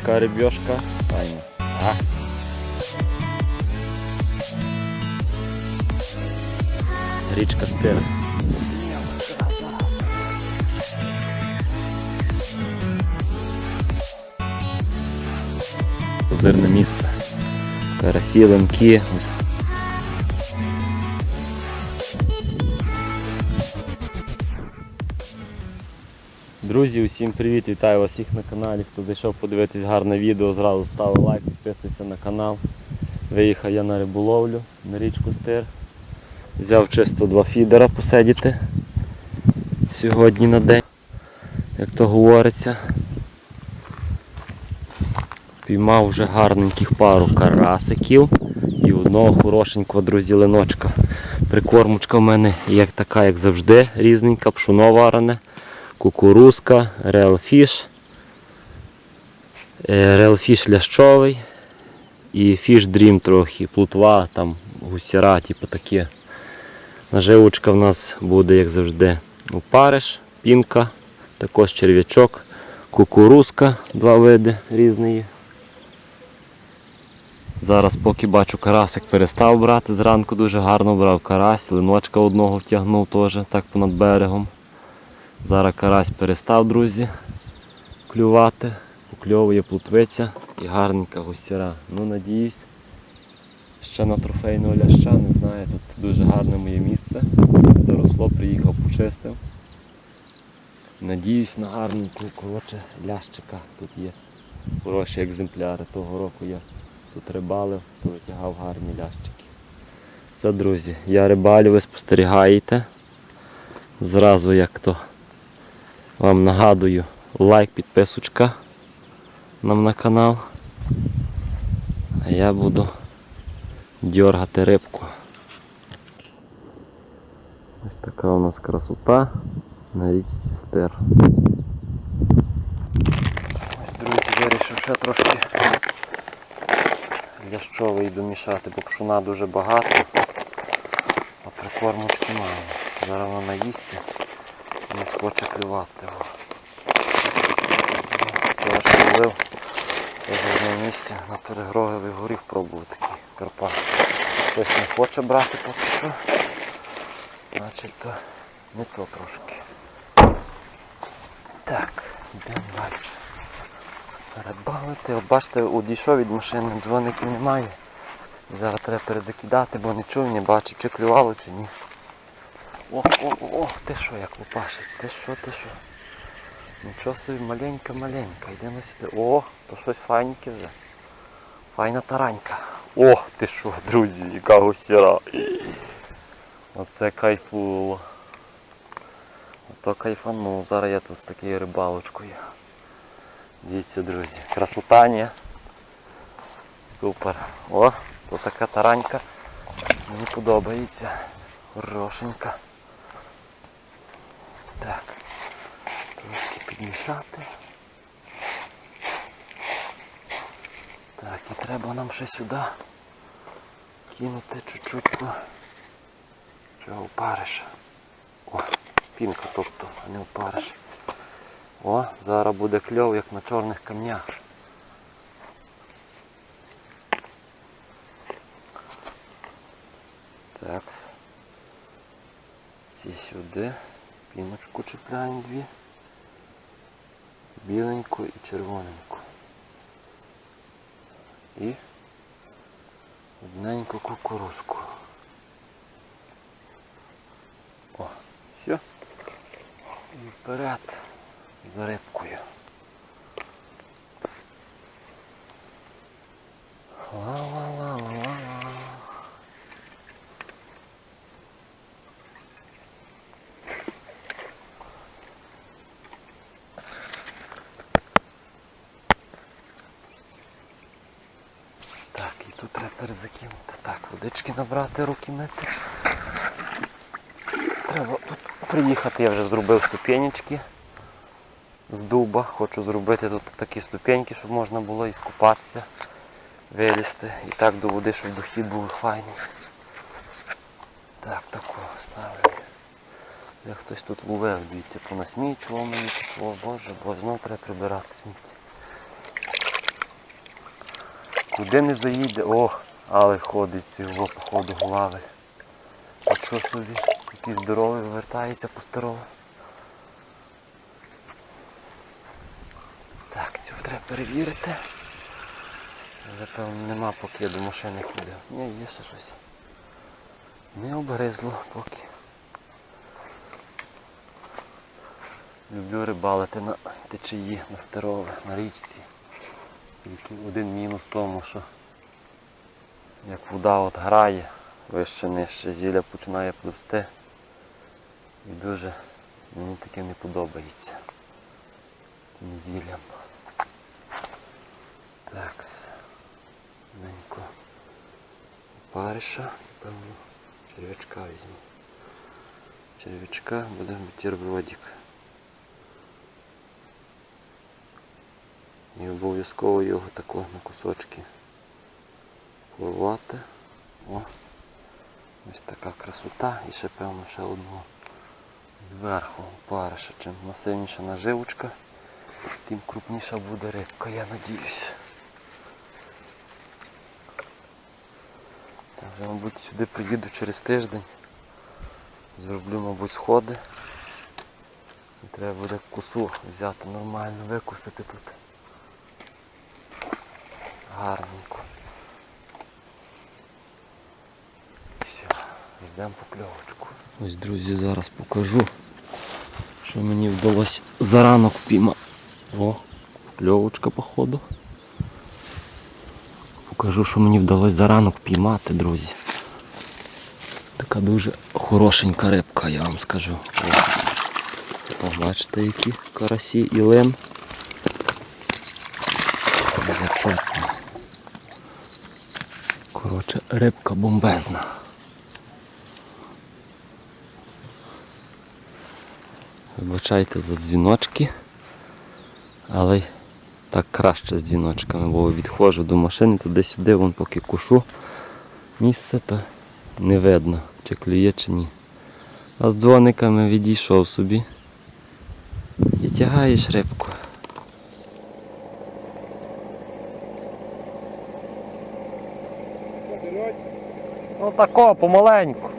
така рибьошка. Файна. А. Річка стир. Озерне місце. Карасі, лемки. Друзі, усім привіт! Вітаю вас всіх на каналі. Хто зайшов подивитись гарне відео, зразу ставив лайк, підписуйся на канал. Виїхав я на риболовлю на річку Стир. Взяв чисто два фідера посидіти сьогодні на день, як то говориться. Піймав вже гарненьких пару карасиків і одного хорошенького друзі леночка. Прикормочка в мене як така, як завжди, різненька, пшуно варене кукурузка, реалфіш, реалфіш лящовий і фіш дрім трохи, плутва, там гусіра, типу такі. Наживочка в нас буде, як завжди, опариш, пінка, також черв'ячок, кукурузка, два види різної. Зараз поки бачу карасик перестав брати, зранку дуже гарно брав карась, линочка одного втягнув теж так понад берегом. Зараз карась перестав, друзі, клювати, покльовує плутвиця і гарненька густіра. Ну, надіюсь, ще на трофейного ляща, не знаю, тут дуже гарне моє місце. Заросло, приїхав, почистив. Надіюсь на гарненьку коротше, лящика. Тут є хороші екземпляри. Того року я тут рибалив, то витягав гарні лящики. Це, друзі, я рибалю, ви спостерігаєте. Зразу як то вам нагадую лайк, підписочка нам на канал. А я буду дергати рибку. Ось така у нас красота на річці стер. Друзі, вирішив ще трошки лящовий домішати, бо пшуна дуже багато, а прикормочки мало. Зараз вона наїсться не схоче клювати. о. Трошки ловив теж в місці на перегроговій горі пробував такий карпат. Хтось не хоче брати поки що. Значить то не то трошки. Так, йдемо далі. Перебавити. От бачите, одійшов від машини, дзвоників немає. Зараз треба перезакидати, бо не чув, не бачив, чи клювало, чи ні. О, о, о, ти що як лупашить? Ти що, ти що? Нічого собі маленька-маленька. Йдемо сюди. О, то щось файненьке вже. Файна таранька. О, ти що, друзі, яка густіра. Оце кайфуло. Ото кайфанув. Зараз я тут з такою рибалочкою. Дивіться, друзі. Красота, ні? Супер. О, то така таранька. Мені подобається. Хорошенька. Так. Трошки підмішати. Так, і треба нам ще сюди кинути чуть-чуть по цього опариша. О, пінка тобто, а не опариш. О, зараз буде кльов, як на чорних камнях. Такс. Ці сюди. Піночку чіпляємо дві. Біленьку і червоненьку. І одненьку кукурузку. О, все. І вперед за рибкою. Ла-ла-ла-ла-ла. Так, і тут треба перезакинути. Так, водички набрати, руки мити. Треба тут приїхати, я вже зробив ступенечки з дуба. Хочу зробити тут такі ступеньки, щоб можна було і скупатися, вилізти. І так до води, щоб дохід був файний. Так, таку ставлю. Як хтось тут ловив, дивіться, понасмічував мені, о боже, бо знов треба прибирати сміття. Куди не заїде, ох, але ходить цього походу глави. А що собі? Якийсь здоровий вертається по старому. Так, цього треба перевірити. Але певно нема поки до машини ходив. Ні, є ще щось. Не обгризло поки. Люблю рибалити на течії, на старове, на річці. Тільки один мінус в тому, що як вода от грає, вище нижче зілля починає пливсти. І дуже мені таке не подобається. Тим зіллям. Так. Ненько. Париша і певно черв'ячка візьму. Черв'ячка буде бутербродик. І обов'язково його тако на кусочки порвати. О, ось така красота і ще певно ще одного зверху париша. Чим масивніша наживочка, тим крупніша буде рибка, я надіюсь. Я вже, мабуть, сюди приїду через тиждень. Зроблю, мабуть, сходи. І треба буде косу взяти нормально, викусити тут. Гарненько. Все, йдемо покльовочку. Ось, друзі, зараз покажу, що мені вдалося заранок впіймати. О, кльовочка походу. Покажу, що мені вдалося заранок піймати, друзі. Така дуже хорошенька рибка, я вам скажу. О, бачите, які карасі і лин. Зачетно. Коротше, рибка бомбезна. Вибачайте за дзвіночки, але так краще з дзвіночками, бо відходжу до машини туди-сюди, вон поки кушу місце, то не видно, чи клює, чи ні. А з дзвониками відійшов собі і тягаєш рибку. Ну тако, помаленьку.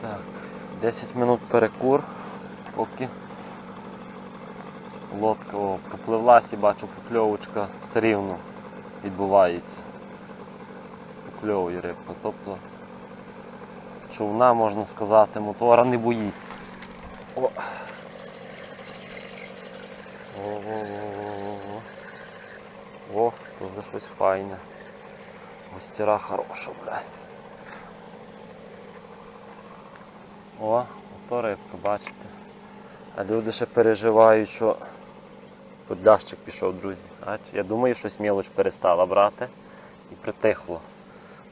Так, 10 минут перекур, поки лодка о, попливлась і бачу покльовочка все рівно відбувається. Покльовує рибка. Тобто човна, можна сказати, мотора не боїться. О. О, тут вже щось файне. Гостіра хороша, блядь. О, ото рибка, бачите. А люди ще переживають, що подлящик пішов, друзі. Я думаю, щось мілоч перестала брати і притихло.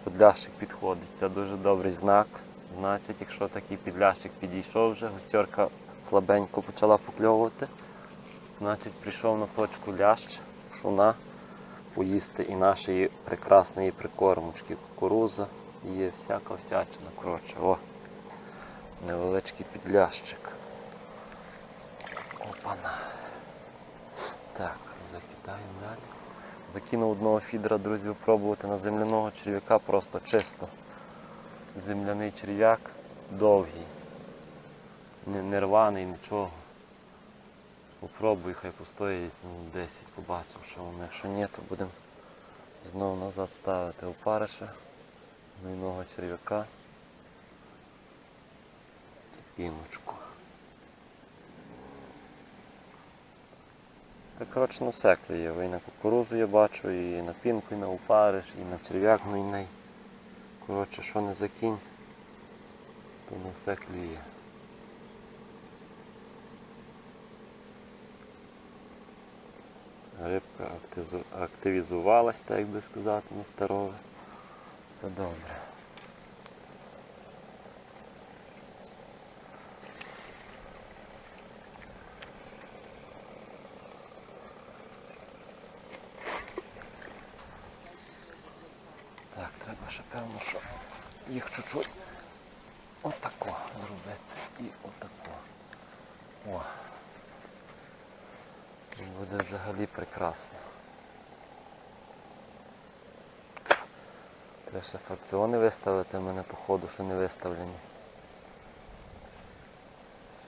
Подлящик підходить. Це дуже добрий знак. Значить, якщо такий підлящик підійшов вже, гостьорка слабенько почала покльовувати, значить прийшов на точку лящ, шуна, поїсти і нашої прекрасної прикормочки. Кукуруза, є всяка всячина. Коротше, о невеличкий підлящик. Опана. Так, закидаємо далі. Закинув одного фідера, друзі, пробувати на земляного черв'яка просто чисто. Земляний черв'як довгий. Не, не рваний, нічого. Попробуй, хай постоїть ну, 10, побачимо, що воно. Якщо ні, то будемо знову назад ставити опариша, земляного черв'яка піночку. Та коротше на все клює. Ви і на кукурузу я бачу, і на пінку, і на упариш, і на черв'як гнойний. Коротше, що не закинь, то на все клює. Рибка активізувалась, так би сказати, на старове. Все добре. Певно, що їх чуть-чуть отако зробити. І отако. О. Буде взагалі прекрасно. Треба ще фракціони виставити, в мене походу, що не виставлені.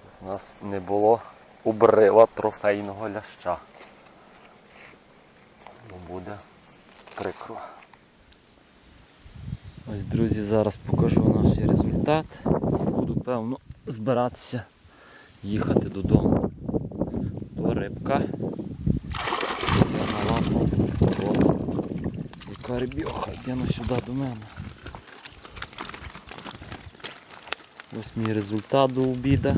Щоб у нас не було обрива трофейного ляща. Бо буде прикро. Ось, друзі, зараз покажу наш результат. Буду, певно, збиратися їхати додому. То рибка. Я. О, яка рибьоха, йде ну сюди до мене. Ось мій результат до обіда.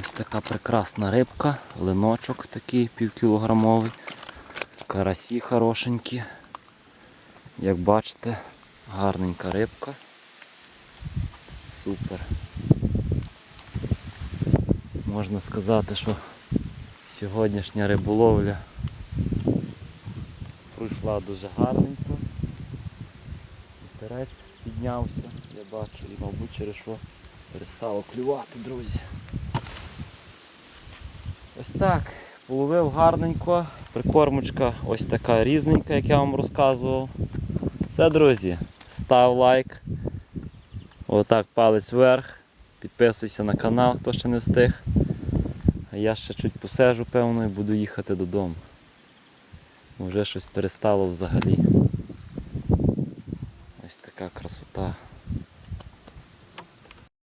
Ось така прекрасна рибка, линочок такий півкілограмовий, карасі хорошенькі. Як бачите, гарненька рибка. Супер. Можна сказати, що сьогоднішня риболовля пройшла дуже гарненько. Вітерець піднявся, я бачу, і мабуть через що перестало клювати, друзі. Ось так, половив гарненько, прикормочка ось така різненька, як я вам розказував. Все, друзі, став лайк. Отак палець вверх. Підписуйся на канал, хто ще не встиг. А я ще чуть посежу, певно, і буду їхати додому. Вже щось перестало взагалі. Ось така красота.